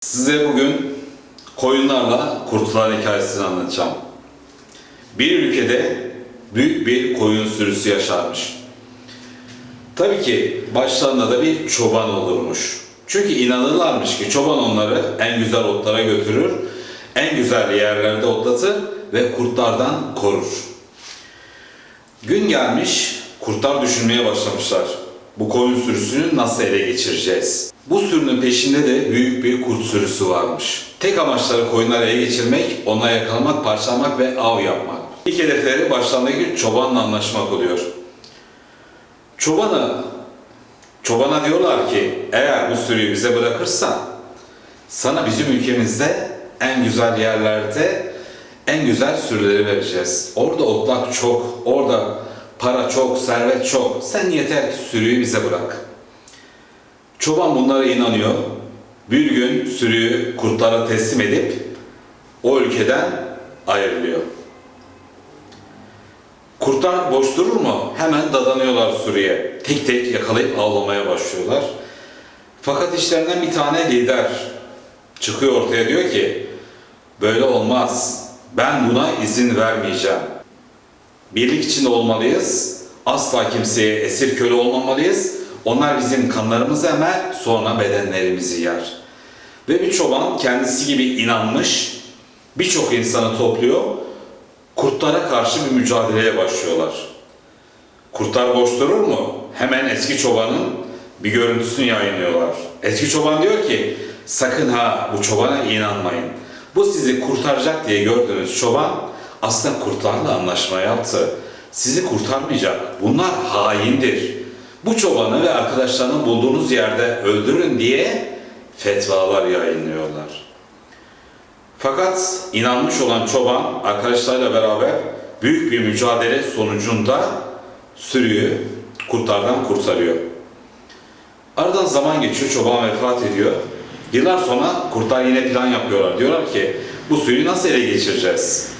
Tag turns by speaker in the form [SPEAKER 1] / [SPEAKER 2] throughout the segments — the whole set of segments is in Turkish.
[SPEAKER 1] Size bugün koyunlarla kurtlar hikayesini anlatacağım. Bir ülkede büyük bir koyun sürüsü yaşarmış. Tabii ki başlarında da bir çoban olurmuş. Çünkü inanırlarmış ki çoban onları en güzel otlara götürür, en güzel yerlerde otlatır ve kurtlardan korur. Gün gelmiş, kurtlar düşünmeye başlamışlar. Bu koyun sürüsünü nasıl ele geçireceğiz? Bu sürünün peşinde de büyük bir kurt sürüsü varmış. Tek amaçları koyunları ele geçirmek, onları yakalamak, parçalamak ve av yapmak. İlk hedefleri başlarındaki çobanla anlaşmak oluyor. Çobanı, çobana diyorlar ki eğer bu sürüyü bize bırakırsan sana bizim ülkemizde en güzel yerlerde en güzel sürüleri vereceğiz. Orada otlak çok, orada para çok, servet çok. Sen yeter ki sürüyü bize bırak. Çoban bunlara inanıyor. Bir gün sürüyü kurtlara teslim edip o ülkeden ayrılıyor. Kurtlar boş durur mu? Hemen dadanıyorlar sürüye. Tek tek yakalayıp avlamaya başlıyorlar. Fakat işlerinden bir tane lider çıkıyor ortaya diyor ki böyle olmaz. Ben buna izin vermeyeceğim. Birlik içinde olmalıyız. Asla kimseye esir köle olmamalıyız. Onlar bizim kanlarımızı emer, sonra bedenlerimizi yer. Ve bir çoban kendisi gibi inanmış, birçok insanı topluyor, kurtlara karşı bir mücadeleye başlıyorlar. Kurtlar boş durur mu? Hemen eski çobanın bir görüntüsünü yayınlıyorlar. Eski çoban diyor ki, sakın ha bu çobana inanmayın. Bu sizi kurtaracak diye gördüğünüz çoban aslında kurtlarla anlaşma yaptı. Sizi kurtarmayacak. Bunlar haindir. Bu çobanı ve arkadaşlarını bulduğunuz yerde öldürün diye fetvalar yayınlıyorlar. Fakat inanmış olan çoban arkadaşlarıyla beraber büyük bir mücadele sonucunda sürüyü kurtlardan kurtarıyor. Aradan zaman geçiyor, çoban vefat ediyor. Yıllar sonra kurtlar yine plan yapıyorlar. Diyorlar ki bu suyu nasıl ele geçireceğiz?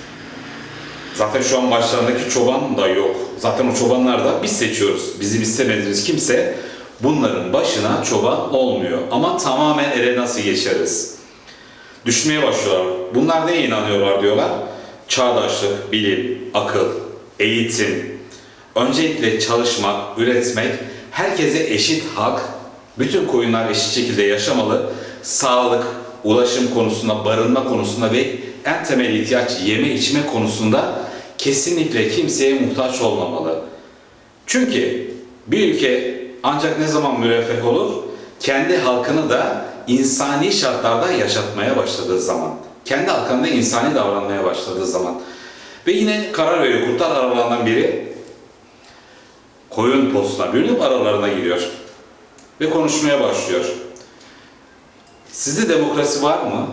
[SPEAKER 1] Zaten şu an başlarındaki çoban da yok. Zaten o çobanlar da biz seçiyoruz. Bizim istemediğimiz kimse bunların başına çoban olmuyor. Ama tamamen ele nasıl geçeriz? Düşünmeye başlıyorlar. Bunlar neye inanıyorlar diyorlar? Çağdaşlık, bilim, akıl, eğitim, öncelikle çalışmak, üretmek, herkese eşit hak, bütün koyunlar eşit şekilde yaşamalı, sağlık, ulaşım konusunda, barınma konusunda ve en temel ihtiyaç yeme içme konusunda kesinlikle kimseye muhtaç olmamalı. Çünkü bir ülke ancak ne zaman müreffeh olur? Kendi halkını da insani şartlarda yaşatmaya başladığı zaman. Kendi halkında insani davranmaya başladığı zaman. Ve yine karar veriyor. Kurtlar aralarından biri koyun postuna bürünüp aralarına giriyor. Ve konuşmaya başlıyor. Sizde demokrasi var mı?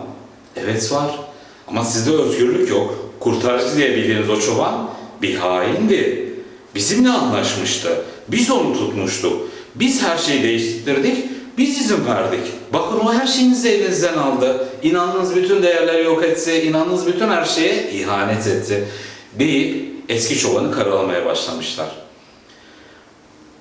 [SPEAKER 1] Evet var. Ama sizde özgürlük yok. Kurtarıcı diye bildiğiniz o çoban bir haindi. Bizimle anlaşmıştı. Biz onu tutmuştuk. Biz her şeyi değiştirdik. Biz izin verdik. Bakın o her şeyinizi elinizden aldı. İnandığınız bütün değerleri yok etse, inandığınız bütün her şeye ihanet etti. Deyip eski çobanı karalamaya başlamışlar.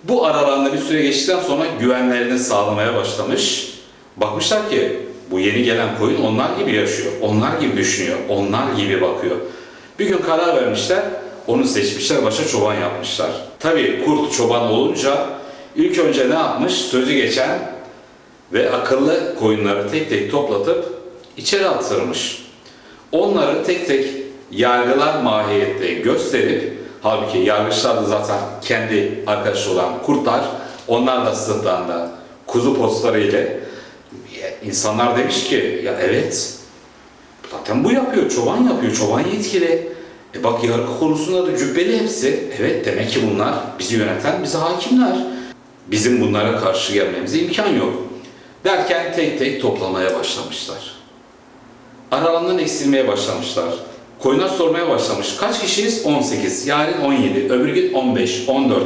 [SPEAKER 1] Bu aralarında bir süre geçtikten sonra güvenlerini sağlamaya başlamış. Bakmışlar ki bu yeni gelen koyun onlar gibi yaşıyor, onlar gibi düşünüyor, onlar gibi bakıyor. Bir gün karar vermişler, onu seçmişler, başa çoban yapmışlar. Tabii kurt çoban olunca ilk önce ne yapmış? Sözü geçen ve akıllı koyunları tek tek toplatıp içeri attırmış. Onları tek tek yargılar mahiyette gösterip halbuki yargıçlar da zaten kendi arkadaşı olan kurtlar onlar da sırtlarında kuzu postları ile insanlar demiş ki ya evet zaten bu yapıyor çoban yapıyor çoban yetkili e bak yargı konusunda da cübbeli hepsi evet demek ki bunlar bizi yöneten bize hakimler bizim bunlara karşı gelmemize imkan yok derken tek tek toplamaya başlamışlar aralarından eksilmeye başlamışlar. Koyunlar sormaya başlamış. Kaç kişiyiz? 18. Yarın 17. Öbür gün 15, 14.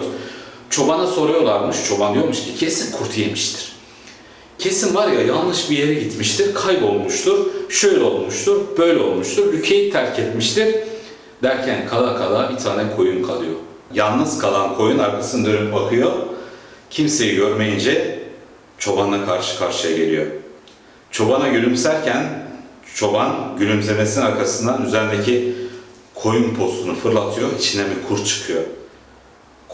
[SPEAKER 1] Çobana soruyorlarmış. Çoban diyormuş ki kesin kurt yemiştir. Kesin var ya yanlış bir yere gitmiştir, kaybolmuştur, şöyle olmuştur, böyle olmuştur, ülkeyi terk etmiştir. Derken kala kala bir tane koyun kalıyor. Yalnız kalan koyun arkasını dönüp bakıyor. Kimseyi görmeyince çobanla karşı karşıya geliyor. Çobana gülümserken çoban gülümsemesinin arkasından üzerindeki koyun postunu fırlatıyor. içinden bir kurt çıkıyor.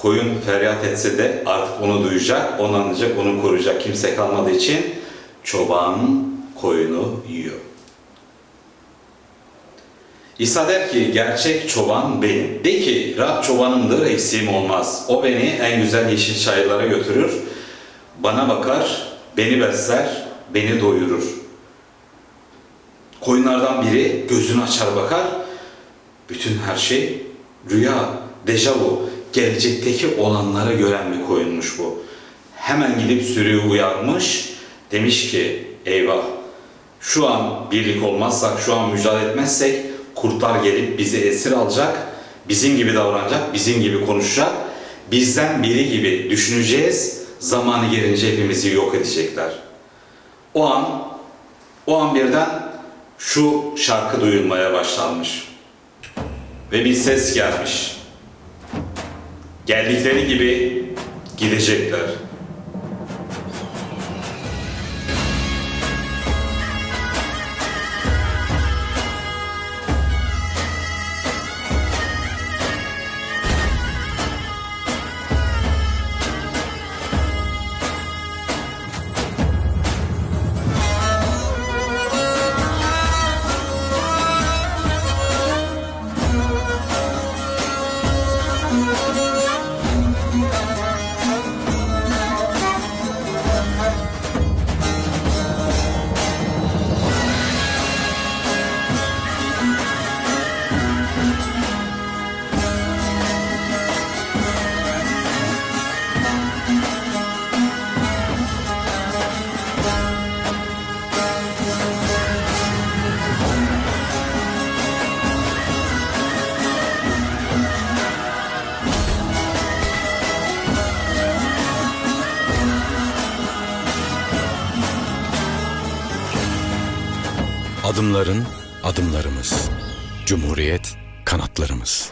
[SPEAKER 1] Koyun feryat etse de artık onu duyacak, onu anlayacak, onu koruyacak kimse kalmadığı için çoban koyunu yiyor. İsa der ki gerçek çoban benim. De ki Rab çobanımdır eksiğim olmaz. O beni en güzel yeşil çayırlara götürür. Bana bakar, beni besler, beni doyurur. Koyunlardan biri gözünü açar bakar. Bütün her şey rüya, dejavu, gelecekteki olanları gören bir koyunmuş bu. Hemen gidip sürüyü uyarmış. Demiş ki eyvah şu an birlik olmazsak, şu an mücadele etmezsek kurtlar gelip bizi esir alacak, bizim gibi davranacak, bizim gibi konuşacak, bizden biri gibi düşüneceğiz, zamanı gelince hepimizi yok edecekler. O an, o an birden şu şarkı duyulmaya başlanmış. Ve bir ses gelmiş. Geldikleri gibi gidecekler.
[SPEAKER 2] Adımların adımlarımız. Cumhuriyet kanatlarımız.